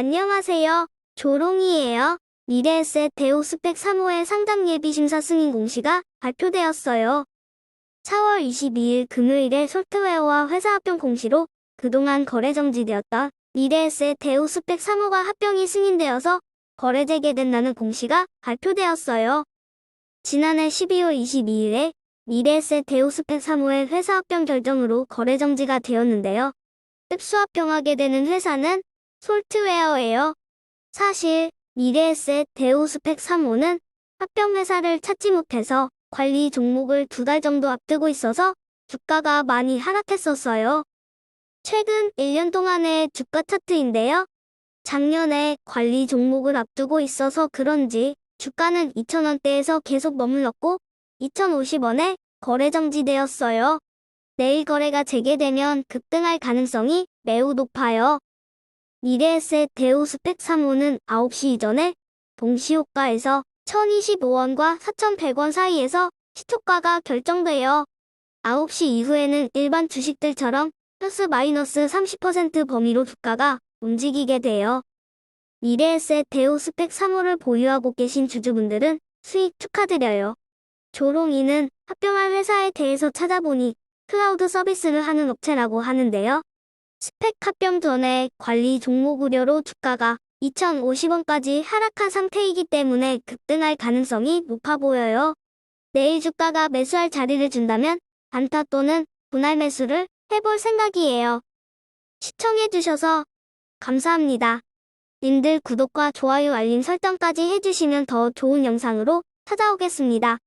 안녕하세요. 조롱이에요. 미래에셋 대우스펙 3호의 상장 예비 심사 승인 공시가 발표되었어요. 4월 22일 금요일에 솔트웨어와 회사 합병 공시로 그동안 거래 정지되었던 미래에셋 대우스펙 3호가 합병이 승인되어서 거래 재개된다는 공시가 발표되었어요. 지난해 12월 22일에 미래에셋 대우스펙 3호의 회사 합병 결정으로 거래 정지가 되었는데요. 흡수합병하게 되는 회사는 솔트웨어예요. 사실 미래에셋 대우스펙 3호는 합병 회사를 찾지 못해서 관리 종목을 두 달 정도 앞두고 있어서 주가가 많이 하락했었어요. 최근 1년 동안의 주가 차트인데요. 작년에 관리 종목을 앞두고 있어서 그런지 주가는 2,000원대에서 계속 머물렀고 2,050원에 거래 정지되었어요. 내일 거래가 재개되면 급등할 가능성이 매우 높아요. 미래에셋 대우스펙 3호는 9시 이전에 동시호가에서 1025원과 4100원 사이에서 시초가가 결정돼요. 9시 이후에는 일반 주식들처럼 플러스 마이너스 30% 범위로 주가가 움직이게 돼요. 미래에셋 대우스펙 3호를 보유하고 계신 주주분들은 수익 축하드려요. 조롱이는 합병할 회사에 대해서 찾아보니 클라우드 서비스를 하는 업체라고 하는데요. 스펙 합병 전에 관리 종목 우려로 주가가 2,050원까지 하락한 상태이기 때문에 급등할 가능성이 높아 보여요. 내일 주가가 매수할 자리를 준다면 단타 또는 분할 매수를 해볼 생각이에요. 시청해주셔서 감사합니다. 님들 구독과 좋아요 알림 설정까지 해주시면 더 좋은 영상으로 찾아오겠습니다.